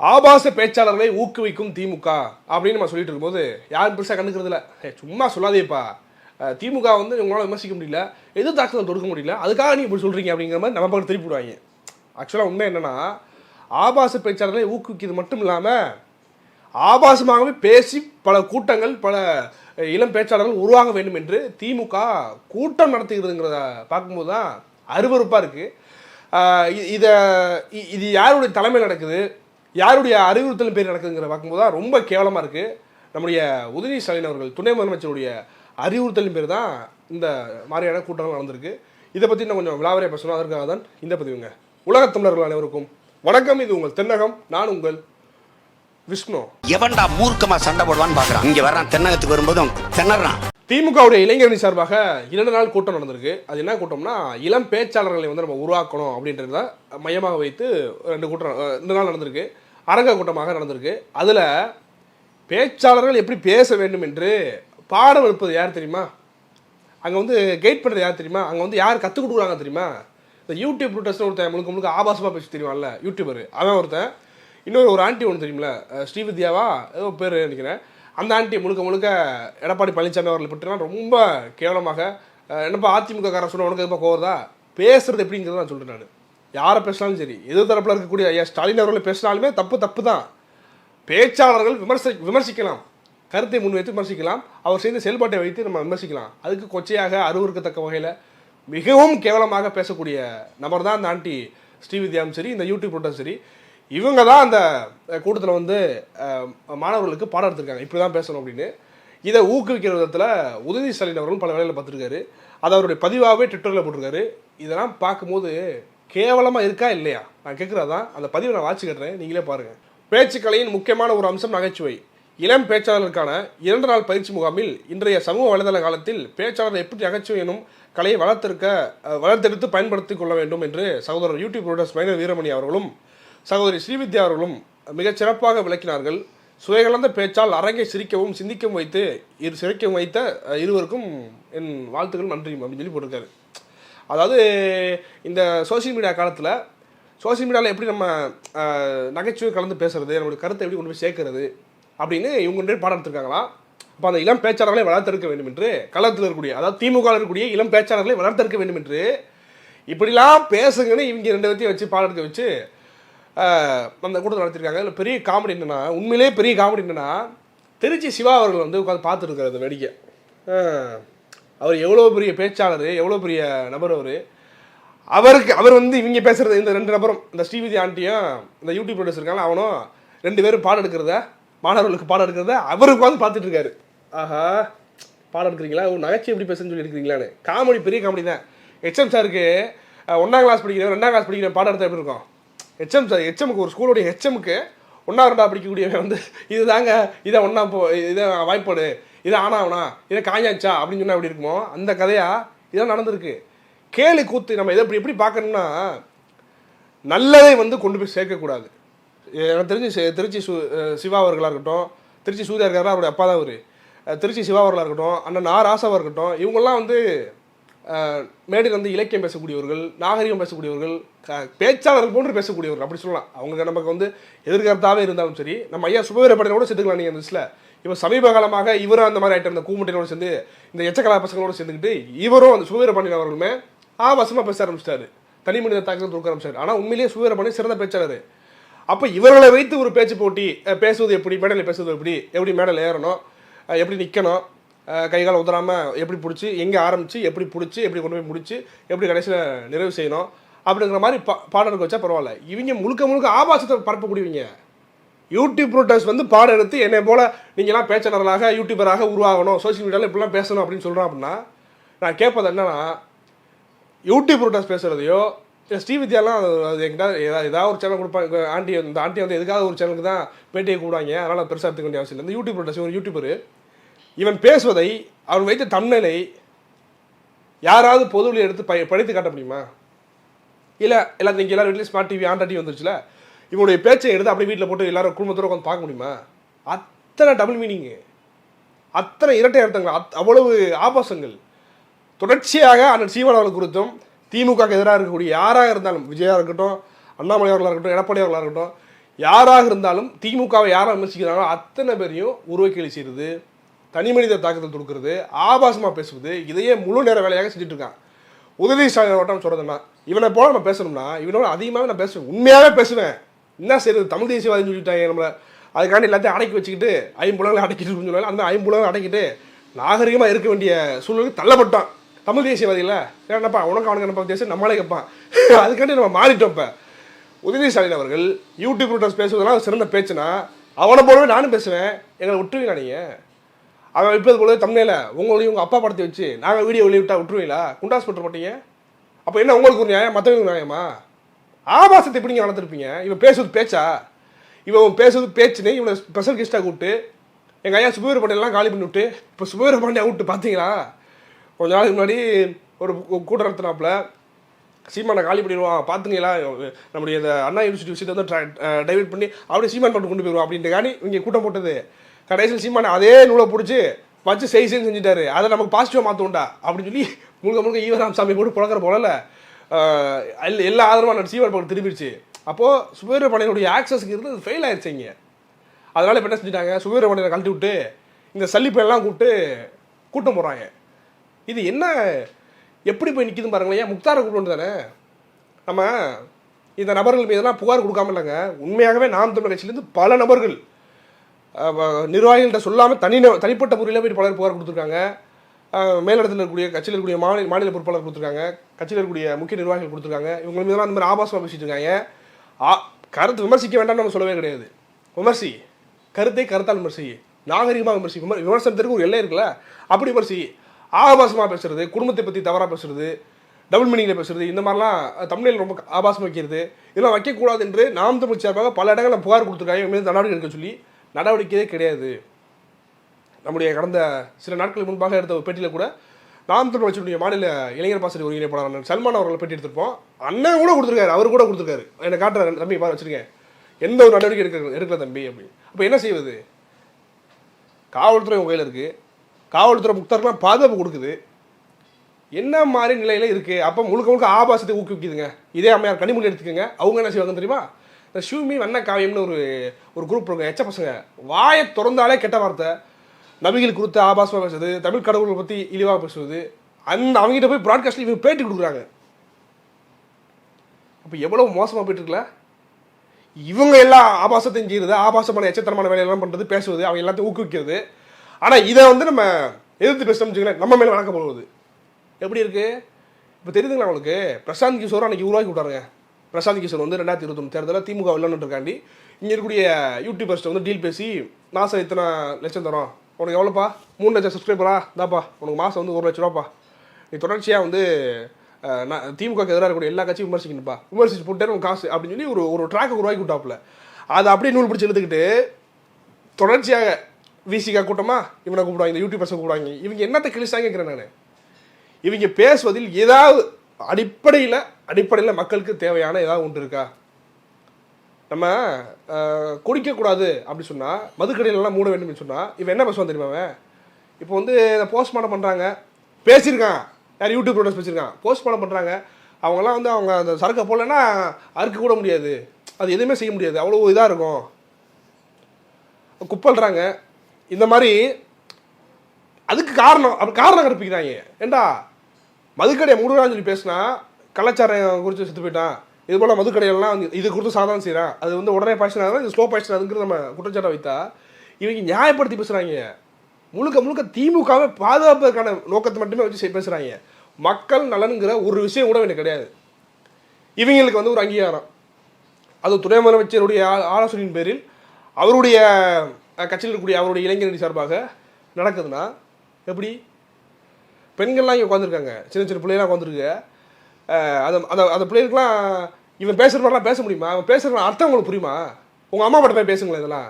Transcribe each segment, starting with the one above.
ஆபாச பேச்சாளர்களை ஊக்குவிக்கும் திமுக அப்படின்னு நம்ம சொல்லிட்டு இருக்கும்போது யாரும் பெருசாக கண்டுக்கிறது இல்ல சும்மா சொல்லாதேப்பா. திமுக வந்து உங்களால் விமர்சிக்க முடியல எது தாக்குதல் தொடுக்க முடியல அதுக்காக நீ இப்படி சொல்கிறீங்க அப்படிங்கிற மாதிரி நம்ம பக்கம் திருப்பி விடுவாங்க ஆக்சுவலாக உண்மை என்னன்னா ஆபாச பேச்சாளர்களை ஊக்குவிக்கிறது மட்டும் இல்லாமல் ஆபாசமாகவே பேசி பல கூட்டங்கள் பல இளம் பேச்சாளர்கள் உருவாக வேண்டும் என்று திமுக கூட்டம் நடத்துகிறதுங்கிறத பார்க்கும்போது தான் அருவருப்பாக இருக்குது இதை இது யாருடைய தலைமையில் நடக்குது? யாருடைய அறிவுறுத்தல் பேர் நடக்குதுங்கிற பார்க்கும்போது தான் ரொம்ப கேவலமாக இருக்குது நம்முடைய உதயநிதி ஸ்டாலின் அவர்கள் துணை முதலமைச்சருடைய அறிவுறுத்தலின் பேர் தான் இந்த மாதிரியான கூட்டங்கள் நடந்திருக்கு. இதை பற்றி நான் கொஞ்சம் விளாவரியாக பேசணும். அதற்காக தான் இந்த பதிவுங்க. உலகத் தமிழர்கள் அனைவருக்கும் வணக்கம். இது உங்கள் தென்னகம். நான் உங்கள் விஷ்ணு. எவன்டா மூர்க்கமா சண்டை போடுவான்னு பாக்குறான். இங்க வர்றான். தென்னகத்துக்கு வரும்போதும் திணறான். திமுகவுடைய இளைஞரணி சார்பாக இரண்டு நாள் கூட்டம் நடந்திருக்கு. அது என்ன கூட்டம்னா இளம் பேச்சாளர்களை வந்து நம்ம உருவாக்கணும் அப்படின்றத மையமாக வைத்து ரெண்டு கூட்டம் ரெண்டு நாள் நடந்திருக்கு. அரங்க கூட்டமாக நடந்திருக்கு. அதில் பேச்சாளர்கள் எப்படி பேச வேண்டும் என்று பாடம் எடுப்பது யார் தெரியுமா? அங்கே வந்து கைட் பண்ணுறது யார் தெரியுமா? அங்கே வந்து யார் கற்றுக் கொடுக்குறாங்க தெரியுமா? இந்த யூடியூப் ரூட்டர்ஸ்னு ஒருத்தன் முழுக்க முழுக்க ஆபாசமாக பேசி தெரியுமான்ல யூடியூபர் அவன் ஒருத்தன். இன்னொரு ஒரு ஆண்டி ஒன்று தெரியுமில்ல? ஸ்ரீவித்யாவா? ஏதோ பேர் நினைக்கிறேன். அந்த ஆண்டி முழுக்க முழுக்க எடப்பாடி பழனிசாமி அவர்களை பற்றினா ரொம்ப கேவலமாக என்னப்பா அதிமுக காரன் சொன்ன உனக்கு எப்போ கோவதா பேசுறது எப்படிங்கிறத நான் சொல்கிறேன் நான். யாரை பேசினாலும் சரி எதிர் தரப்பில் இருக்கக்கூடிய ஐயா ஸ்டாலின் அவர்களை பேசினாலுமே தப்பு தப்பு தான் பேச்சாளர்கள் விமர்சி விமர்சிக்கலாம். கருத்தை முன்வைத்து விமர்சிக்கலாம். அவர் செய்த செயல்பாட்டை வைத்து நம்ம விமர்சிக்கலாம். அதுக்கு கொச்சையாக அருவருக்கத்தக்க வகையில் மிகவும் கேவலமாக பேசக்கூடிய நபர் தான் இந்த ஆண்டி ஸ்ரீவித்யாவும் சரி இந்த யூடியூப் போட்டும் சரி. இவங்க தான் அந்த கூட்டத்தில் வந்து மாணவர்களுக்கு பாடம் எடுத்திருக்காங்க. இப்படி தான் பேசணும் அப்படின்னு. இதை ஊக்குவிக்கிற விதத்தில் உதவி ஸ்டாலின் அவர்களும் பல வேலையில் பார்த்துருக்காரு. அதை அவருடைய பதிவாகவே ட்விட்டரில் போட்டிருக்காரு. இதெல்லாம் பார்க்கும்போது கேவலமாக இருக்கா இல்லையா? நான் கேட்குறதான் அந்த பதிவை நான் வாட்சி கட்டுறேன். நீங்களே பாருங்கள் பேச்சுக்கலையின் முக்கியமான ஒரு அம்சம் நகைச்சுவை. இளம் பேச்சாளருக்கான இரண்டு நாள் பயிற்சி முகாமில் இன்றைய சமூக வலைதள காலத்தில் பேச்சாளர் எப்படி நகைச்சுவை எனும் கலையை வளர்த்திருக்க வளர்த்தெடுத்து பயன்படுத்திக் கொள்ள வேண்டும் என்று சகோதரர் யூடியூப் ப்ரோடஸ் மைனர் வீரமணி அவர்களும் சகோதரி ஸ்ரீவித்யா அவர்களும் மிகச் சிறப்பாக விளக்கினார்கள். சுயகலந்த பேச்சால் அரங்கை சிரிக்கவும் சிந்திக்கவும் வைத்து இரு சிரிக்கவும் வைத்த இருவருக்கும் என் வாழ்த்துக்கள் நன்றி அப்படின்னு சொல்லி போட்டிருக்காரு. அதாவது இந்த சோசியல் மீடியா காலத்தில் சோசியல் மீடியாவில் எப்படி நம்ம நகைச்சுவை கலந்து பேசுறது நம்மளுடைய கருத்தை எப்படி கொண்டு போய் சேர்க்கறது அப்படின்னு இவங்க ரெண்டு பாடம் எடுத்திருக்காங்களா? அப்போ அந்த இளம் பேச்சாளர்களை வளர்த்தெடுக்க வேண்டும் என்று களத்தில் இருக்கக்கூடிய அதாவது திமுக இருக்கக்கூடிய இளம் பேச்சாளர்களை வளர்த்தெடுக்க வேண்டும் என்று இப்படிலாம் பேசுங்கன்னு இவங்க ரெண்டு பேர்த்தையும் வச்சு பாடம் எடுக்க வச்சு அந்த கூட்டத்தில் நடத்திருக்காங்க. இல்லை பெரிய காமெடி என்னென்னா உண்மையிலே பெரிய காமெடி என்னென்னா திருச்சி சிவா அவர்கள் வந்து உட்காந்து பார்த்துட்டு அந்த வேடிக்கை. அவர் எவ்வளோ பெரிய பேச்சாளர் எவ்வளோ பெரிய நபர் அவர்? அவருக்கு அவர் வந்து இவங்க பேசுகிறது இந்த ரெண்டு நபரும் இந்த ஸ்ரீவிதி ஆண்டியும் இந்த யூடியூப் ப்ரொடியூசர் இருக்காங்க அவனும் ரெண்டு பேரும் பாடம் எடுக்கிறத மாணவர்களுக்கு பாடம் எடுக்கிறத அவருக்கு வந்து பார்த்துட்டு இருக்காரு. ஆஹா பாடம் எடுக்கிறீங்களா? ஒரு நகைச்சி எப்படி பேசுன்னு சொல்லி எடுக்கிறீங்களான்னு. காமெடி பெரிய காமெடி தான். ஹெச்எம் சாருக்கு ஒன்றாம் கிளாஸ் படிக்கிறேன் ரெண்டாம் கிளாஸ் படிக்கிற பாடம் எடுத்தால் எப்படி இருக்கும்? ஹெச்எம் சார் ஹெச்எம்க்கு ஒரு ஸ்கூலுடைய ஹெச்எம்க்கு ஒன்றா ரெண்டா படிக்கக்கூடியவன் வந்து இது தாங்க இதை ஒன்றா போ இதை வாய்ப்பாடு. இதை ஆனாவனா இதை காஞ்சாச்சா? அப்படின்னு சொன்னால் எப்படி இருக்குமோ? அந்த கதையாக இதெல்லாம் நடந்திருக்கு. கேலி கூத்து நம்ம இதை எப்படி எப்படி பார்க்கணும்னா நல்லதை வந்து கொண்டு போய் சேர்க்கக்கூடாது. எனக்கு தெரிஞ்சு திருச்சி சு சிவா அவர்களாக இருக்கட்டும் திருச்சி சூர்யா இருக்காரா அவருடைய அப்பா தான் அவர். திருச்சி சிவா அவர்களாக இருக்கட்டும் அண்ணன் நா ராசாவாக இருக்கட்டும் இவங்கெல்லாம் வந்து மேடையில் வந்து இலக்கியம் பேசக்கூடியவர்கள் நாகரிகம் பேசக்கூடியவர்கள் க- பேச்சாளர்கள் போன்று பேசக்கூடியவர்கள் அப்படி சொல்லலாம். அவங்க நமக்கு வந்து எதிர்கருத்தாகவே இருந்தாலும் சரி நம்ம ஐயா சுபவீரப்படையோட சேர்த்துக்கலாம் நீங்கள் அந்த இப்போ சமீப காலமாக இவரும் அந்த மாதிரி ஆயிட்டு இருந்த கூமுட்டையோட சேர்ந்து இந்த எச்சக்கலா பசங்களோடு சேர்ந்துக்கிட்டு இவரும் அந்த சுபவீரபாண்டியன் அவர்களுமே ஆபாசமாக பேச ஆரம்பிச்சிட்டாரு. தனி மனித தாக்கல் தூக்க ஆரம்பிச்சார். ஆனால் உண்மையிலேயே சுவீரபாண்டியன் சிறந்த பேச்சாளர். அப்போ இவர்களை வைத்து ஒரு பேச்சு போட்டி பேசுவது எப்படி மேடையில் பேசுவது எப்படி எப்படி மேடையில் ஏறணும் எப்படி நிற்கணும் கை கால் உதறாமல் எப்படி பிடிச்சி எங்கே ஆரம்பித்து எப்படி பிடிச்சி எப்படி கொண்டு போய் முடிச்சு எப்படி கடைசியில் நிறைவு செய்யணும் அப்படிங்கிற மாதிரி பா பாடலுக்கு வச்சா பரவாயில்ல. இவங்க முழுக்க முழுக்க ஆபாசத்தை பரப்பக்கூடியவங்க. யூடியூப் ரூட்டர்ஸ் வந்து பாடம் எடுத்து என்னை போல நீங்களாம் பேச்சாளர்களாக யூடியூபராக உருவாகணும் சோஷியல் மீடியாவில் இப்படிலாம் பேசணும் அப்படின்னு சொல்கிறோம் அப்படின்னா நான் கேட்பது என்னன்னா யூடியூப் ரூட்டர்ஸ் பேசுகிறதையோ இல்லை ஸ்ரீவித்யாலாம் அது அது எங்கிட்ட ஏதாவது ஏதாவது ஒரு சேனல் கொடுப்பாங்க ஆண்டி இந்த ஆண்டி வந்து எதுக்காக ஒரு சேனலுக்கு தான் பேட்டியை கூடுவாங்க அதனால் பெருசாக எடுத்துக்க வேண்டிய அவசியம் இல்லை. இந்த யூடியூப் ரூட்டர்ஸ் ஒரு யூடியூபர் இவன் பேசுவதை அவன் வைத்த தம்னலை யாராவது பொதுவில் எடுத்து ப படித்து காட்ட முடியுமா? இல்லை எல்லாத்தையும் இங்கே எல்லாரும் வீட்லேயும் ஸ்மார்ட் டிவி ஆண்ட்ராய்ட் டிவி வந்துருச்சுல இவனுடைய பேச்சை எடுத்து அப்படியே வீட்டில் போட்டு எல்லாரும் குடும்பத்தோடு உட்காந்து பார்க்க முடியுமா? அத்தனை டபுள் மீனிங்கு அத்தனை இரட்டை அர்த்தங்கள் அத் அவ்வளவு ஆபாசங்கள். தொடர்ச்சியாக அண்ணன் சீமானவர்கள் குறித்தும் திமுக எதிராக இருக்கக்கூடிய யாராக இருந்தாலும் விஜயா இருக்கட்டும் அண்ணாமலை அவர்களாக இருக்கட்டும் எடப்பாடி அவர்களாக இருக்கட்டும் யாராக இருந்தாலும் திமுகவை யாரை விமர்சிக்கிறாங்களோ அத்தனை பேரையும் உருவக்கேலி செய்கிறது தனி மனித தாக்கத்தில் தொடுக்கிறது ஆபாசமாக பேசுவது இதையே முழு நேர வேலையாக செஞ்சுட்டு இருக்கான். உதவி ஸ்டாலின் வட்டம் சொல்கிறதுனா இவனை போல நம்ம பேசணும்னா இவனோட அதிகமாகவே நான் பேசுவேன். உண்மையாகவே பேசுவேன். என்ன செய்யறது தமிழ் தேசியவாதின்னு சொல்லிட்டாங்க நம்மளை. அதுக்காண்டி எல்லாத்தையும் அடக்கி வச்சுக்கிட்டு ஐம்புலங்களை அடக்கிட்டு இருக்குன்னு அந்த ஐம்புலங்களை அடக்கிட்டு நாகரிகமாக இருக்க வேண்டிய சூழ்நிலைக்கு தள்ளப்பட்டான். தமிழ் தேசியவாதியில்? என்னப்பா உனக்கு அவனுக்கு என்னப்பா தேசியம் நம்மளே கேட்பான் அதுக்காண்டி நம்ம மாறிட்டோம் இப்போ. உதயநிதி ஸ்டாலின் அவர்கள் யூடியூப் ரூட்டர்ஸ் பேசுவதெல்லாம் சிறந்த பேச்சுனா அவனை போலவே நானும் பேசுவேன். எங்களை விட்டுருவீங்களா நீங்கள் அவன் இப்போது போல தமிழில் உங்களையும் உங்கள் அப்பா படத்தை வச்சு நாங்கள் வீடியோ வெளியிட்டா விட்டுருவீங்களா? குண்டாஸ் போட்டு மாட்டீங்க அப்போ என்ன உங்களுக்கு ஒரு நியாயம்? மற்றவங்களுக்கு நியாயமா? ஆபாசத்தை எப்படி நீங்கள் வளர்த்துருப்பீங்க? இவன் பேசுறது பேச்சா? இவன் பேசுறது பேச்சுன்னு இவனை ஸ்பெஷல் கெஸ்ட்டாக கூப்பிட்டு எங்கள் ஐயா சுபவீர பாண்டியெல்லாம் காலி பண்ணி விட்டு இப்போ சுபவீர பாண்டியா விட்டு பார்த்தீங்களா கொஞ்ச நாளைக்கு முன்னாடி ஒரு கூட்டம் நடத்தினாப்புல. சீமானை காலி பண்ணிடுவான் பார்த்துங்களா நம்முடைய இந்த அண்ணா யூனிவர்சிட்டி விஷயத்தை வந்து டைவெர்ட் பண்ணி அப்படியே சீமான் பண்ணி கொண்டு போயிடுவோம் அப்படின்ட்டு காணி இங்கே கூட்டம் போட்டது. கடைசியில் சீமானை அதே நூலை பிடிச்சி வச்சு செய் செய்ன்னு செஞ்சுட்டாரு. அதை நமக்கு பாசிட்டிவாக மாற்றுவோண்டா அப்படின்னு சொல்லி முழுக்க முழுக்க ஈவராம் சாமி போட்டு புழக்கிற போல எல்லா ஆதரவான நடிச்சு பக்கம் திரும்பிடுச்சு. அப்போது சுபீர படையினுடைய ஆக்சஸ்க்கு இருந்து ஃபெயில் ஆயிடுச்சு இங்கே. அதனால் இப்போ என்ன செஞ்சுட்டாங்க? சுபீர படையை கழட்டி விட்டு இந்த சல்லிப்பையெல்லாம் கூப்பிட்டு கூட்டம் போடுறாங்க. இது என்ன? எப்படி போய் நிற்கிது பாருங்களேன். ஏன் முக்தாரை கூப்பிட்டு தானே? நம்ம இந்த நபர்கள் மீதெல்லாம் புகார் கொடுக்காம இல்லைங்க. உண்மையாகவே நாம் தமிழர் கட்சியிலேருந்து பல நபர்கள் நிர்வாகிகள்கிட்ட சொல்லாமல் தனி தனிப்பட்ட முறையில் போய் பலர் புகார் கொடுத்துருக்காங்க. மேலிடத்தில் இருக்கக்கூடிய கட்சியில் இருக்கக்கூடிய மாநில மாநில பொறுப்பாளர் கொடுத்துருக்காங்க. கட்சியில் இருக்கக்கூடிய முக்கிய நிர்வாகிகள் கொடுத்துருக்காங்க. இவங்க மீதெல்லாம் அந்த மாதிரி ஆபாசமாக பேசிட்டு இருக்காங்க. ஆ, கருத்து விமர்சிக்க வேண்டாம்னு நம்ம சொல்லவே கிடையாது. விமர்சி கருத்தை கருத்தால் விமர்சி நாகரிகமாக விமர்சி விமர் விமர்சனத்திற்கு ஒரு எல்லை இருக்குல்ல? அப்படி விமர்சி ஆபாசமாக பேசுறது குடும்பத்தை பற்றி தவறாக பேசுறது டபுள் மீனிங்கில் பேசுறது இந்த மாதிரிலாம் தமிழில் ரொம்ப ஆபாசம் வைக்கிறது இதெல்லாம் வைக்கக்கூடாது என்று நாம் தமிழ் சார்பாக பல இடங்களில் புகார் கொடுத்துருக்காங்க. இவங்க மீது நடவடிக்கை எடுக்க சொல்லி நடவடிக்கையே கிடையாது. நம்முடைய கடந்த சில நாட்களுக்கு முன்பாக எடுத்த ஒரு பேட்டியில் கூட நாம் தமிழ் கட்சியினுடைய மாநில இளைஞர் பாசறை ஒருங்கிணைப்பாளர் சல்மான் அவர்களை பேட்டி எடுத்திருப்போம். அண்ணன் கூட கொடுத்துருக்காரு அவர் கூட கொடுத்துருக்காரு. என்னை காட்டுற தம்பி பாரு வச்சிருக்கேன் எந்த ஒரு நடவடிக்கை எடுக்க எடுக்கல தம்பி அப்படின்னு. அப்போ என்ன செய்வது? காவல்துறை உங்கள் கையில் இருக்குது காவல்துறை முக்தாருக்குலாம் பாதுகாப்பு கொடுக்குது. என்ன மாதிரி நிலையில் இருக்குது அப்போ முழுக்க முழுக்க ஆபாசத்தை ஊக்குவிக்குதுங்க. இதே அம்மையார் கனிமொழி எடுத்துக்கோங்க. அவங்க என்ன செய்வாங்க தெரியுமா? இந்த ஷூமி வண்ண காவியம்னு ஒரு ஒரு குரூப் இருக்குங்க. எச்ச பசங்க. வாயை திறந்தாலே கெட்ட வார்த்தை. நபிகள் குறித்து ஆபாசமாக பேசுறது தமிழ் கடவுள்களை பற்றி இழிவாக பேசுவது அந்த அவங்ககிட்ட போய் ப்ராட்காஸ்ட்டில் இவங்க பேட்டி கொடுக்குறாங்க. அப்போ எவ்வளோ மோசமாக போயிட்டுருக்கல இவங்க எல்லாம் ஆபாசத்தையும் செய்கிறது ஆபாசமான எச்சத்தனமான வேலையெல்லாம் பண்ணுறது பேசுவது அவங்க எல்லாத்தையும் ஊக்குவிக்கிறது. ஆனால் இதை வந்து நம்ம எதிர்த்து பேசணும்னு நம்ம மேலே வழக்க போடுவது. எப்படி இருக்குது இப்போ தெரியுதுங்களா உங்களுக்கு? பிரசாந்த் கிஷோர் அன்றைக்கி உருவாக்கி விட்டாருங்க பிரசாந்த் கிஷோர் வந்து ரெண்டாயிரத்தி இருபத்தொன்று தேர்தலில் திமுக விளையாண்டுருக்காண்டி இங்கே இருக்கக்கூடிய யூடியூபர்ஸ்ட்டை வந்து டீல் பேசி நாசம் இத்தனை லட்சம் தரோம். உனக்கு எவ்வளோப்பா? மூணு லட்சம் சப்ஸ்கிரைபரா தாப்பா உனக்கு மாதம் வந்து ஒரு லட்ச ரூபாப்பா. நீ தொடர்ச்சியாக வந்து நான் திமுகக்கு எதிராக இருக்கக்கூடிய எல்லா கட்சியும் விமர்சிக்கணும்ப்பா. விமர்சிச்சு போட்டேன் உன் காசு அப்படின்னு சொல்லி ஒரு ஒரு ட்ராக்கை உருவாக்கி விட்டாப்புல. அதை அப்படியே நூல் பிடிச்சி எடுத்துக்கிட்டு தொடர்ச்சியாக விசிகா கூட்டமா இவனை கூப்பிடுவாங்க இந்த யூடியூபர்ஸை கூப்பிடுவாங்க. இவங்க என்னத்தை கிழிச்சாங்கிறேன் கேட்குறேன் நான். இவங்க பேசுவதில் ஏதாவது அடிப்படையில் அடிப்படையில் மக்களுக்கு தேவையான ஏதாவது ஒன்று இருக்கா? நம்ம குடிக்கக்கூடாது அப்படி சொன்னால் மதுக்கடையிலலாம் மூட வேண்டும்னு சொன்னால் இவன் என்ன பேசுவான் தெரியுமா அவன்? இப்போ வந்து போஸ்ட்மார்ட்டம் பண்ணுறாங்க பேசியிருக்கான். யார் யூடியூப் ப்ரோடக்ட்ஸ் பேசியிருக்கான். போஸ்ட்மார்ட்டம் பண்ணுறாங்க அவங்களாம் வந்து அவங்க அந்த சரக்கை போடலன்னா அறுக்க கூட முடியாது. அது எதுவுமே செய்ய முடியாது. அவ்வளோ இதாக இருக்கும். குப்பல்றாங்க. இந்த மாதிரி அதுக்கு காரணம் அப்படி காரணம் கற்பிக்கிறாங்க ஏண்டா? மதுக்கடையை மூடுறான்னு சொல்லி பேசினா கலாச்சாரம் குறித்து செத்து போயிட்டான். இது போல் மதுக்கடையெல்லாம் வந்து இது கொடுத்து சாதாரண செய்கிறான் அது வந்து உடனே பாய்ச்சல் ஆகுது இது ஸ்லோ பாய்ச்சல் நம்ம குற்றச்சாட்டை வைத்தா இவங்க நியாயப்படுத்தி பேசுகிறாங்க முழுக்க முழுக்க திமுகவை பாதுகாப்பதற்கான நோக்கத்தை மட்டுமே வச்சு செய் பேசுகிறாங்க மக்கள் நலனுங்கிற ஒரு விஷயம் கூட எனக்கு கிடையாது. இவங்களுக்கு வந்து ஒரு அங்கீகாரம். அது துணை முதலமைச்சருடைய ஆலோசனையின் பேரில் அவருடைய கட்சியில் இருக்கக்கூடிய அவருடைய இளைஞரணி சார்பாக நடக்குதுன்னா எப்படி? பெண்கள்லாம் இங்கே உட்காந்துருக்காங்க சின்ன சின்ன பிள்ளைகளாம் உட்காந்துருக்கு அது அந்த அந்த பிள்ளைகளுக்குலாம் இவன் பேசுகிற மாதிரிலாம் பேச முடியுமா? அவன் பேசுகிற அர்த்தம் உங்களுக்கு புரியுமா? உங்கள் அம்மா மட்டும் போய் பேசுங்களேன் இதெல்லாம்.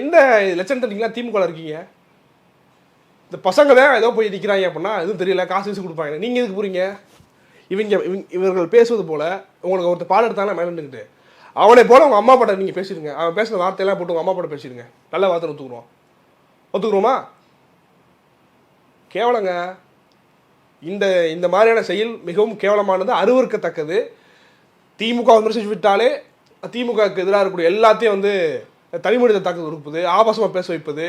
எந்த லட்சணத்தை நீங்களாம் திமுக இருக்கீங்க? இந்த பசங்க தான் ஏதோ போய் நிற்கிறாங்க அப்படின்னா எதுவும் தெரியல காசு வச்சு கொடுப்பாங்க. நீங்கள் எதுக்கு போகிறீங்க இவங்க இவங்க இவர்கள் பேசுவது போல் உங்களுக்கு ஒருத்தர் பாடம் எடுத்தாங்க மேலே நின்றுக்கிட்டு. அவனை போல் உங்கள் அம்மா பாட்டை நீங்கள் பேசிடுங்க. அவன் பேசுகிற வார்த்தையெல்லாம் போட்டு உங்கள் அம்மா பாட்டை பேசிடுங்க. நல்ல வார்த்தை ஒத்துக்குறோம் ஒத்துக்குறோமா கேவலங்க. இந்த இந்த மாதிரியான செயல் மிகவும் கேவலமானது அருவருக்கத்தக்கது. திமுக விமர்சிச்சு விட்டாலே திமுகவுக்கு எதிராக இருக்கக்கூடிய எல்லாத்தையும் வந்து தனிமனித தாக்குதல் கொடுப்பது ஆபாசமாக பேச வைப்பது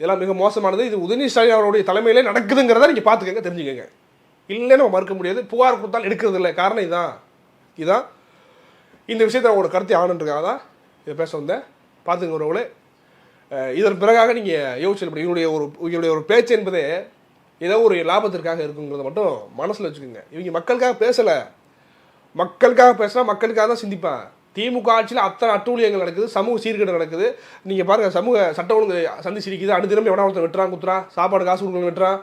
இதெல்லாம் மிக மோசமானது. இது உதயநிதி ஸ்டாலின் அவருடைய தலைமையிலே நடக்குதுங்கிறத நீங்கள் பார்த்துக்கங்க தெரிஞ்சுக்கங்க. இல்லைன்னு நம்ம மறுக்க முடியாது. புகார் கொடுத்தாலும் எடுக்கிறது இல்லை காரணம் இதான். இதான். இந்த விஷயத்தை அவங்களோட கருத்தை ஆணுன்றதுக்காக தான் இதை பேச வந்தேன். பார்த்துங்க உறவுகளே. இதன் பிறகாக நீங்கள் யோசிச்சு என்னுடைய ஒரு இவருடைய ஒரு பேச்சு என்பதே ஏதோ ஒரு லாபத்திற்காக இருக்குங்கிறத மட்டும் மனசில் வச்சுக்கோங்க. இவங்க மக்களுக்காக பேசலை. மக்களுக்காக பேசினா மக்களுக்காக தான் சிந்திப்பான் திமுக ஆட்சியில் அத்தனை அட்டூழியங்கள் நடக்குது சமூக சீர்கேடு நடக்குது. நீங்கள் பாருங்கள் சமூக சட்ட ஒழுங்கு சந்தி சிரிக்குது. அனுதினம் எவனா ஒருத்தர் வெட்டுறான் குத்துறான். சாப்பாடு காசு கொடுக்கணும் வெட்டுறான்.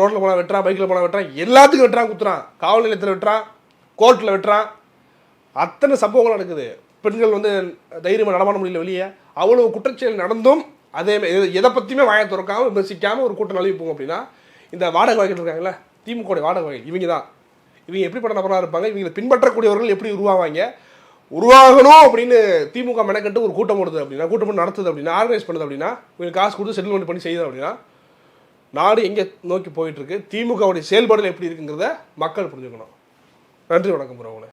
ரோட்டில் போனால் வெட்டுறான் பைக்கில் போனால் வெட்டுறான். எல்லாத்துக்கும் வெட்டுறான் குத்துறான். காவல் நிலையத்தில் வெட்டுறான் கோர்ட்டில் வெட்டுறான். அத்தனை சம்பவங்கள் நடக்குது. பெண்கள் வந்து தைரியமாக நடமாட முடியல வெளியே. அவ்வளோ குற்றச்செயல் நடந்தும் அதே எதை பற்றியுமே வாயை திறக்காமல் விமர்சிக்காமல் ஒரு கூட்டம் நழுவி போகும் அப்படின்னா இந்த வாடகை வகைகள் இருக்காங்களே திமுக வாடகை வகை இவங்க தான். இவங்க எப்படிப்பட்ட நபராக இருப்பாங்க இவங்களை பின்பற்றக்கூடியவர்கள் எப்படி உருவாவாங்க? உருவாகணும் அப்படின்னு திமுக மெனக்கட்டு ஒரு கூட்டம் போடுது அப்படின்னா கூட்டம் நடத்துது அப்படின்னா ஆர்கனைஸ் பண்ணுது அப்படின்னா இவங்க காசு கொடுத்து செட்டில்மெண்ட் பண்ணி செய்யுது அப்படின்னா நாடு எங்கே நோக்கி போயிட்டுருக்கு திமுகவுடைய செயல்பாடுகள் எப்படி இருக்குங்கிறத மக்கள் புரிஞ்சுக்கணும். நன்றி வணக்கம் உறவுகளே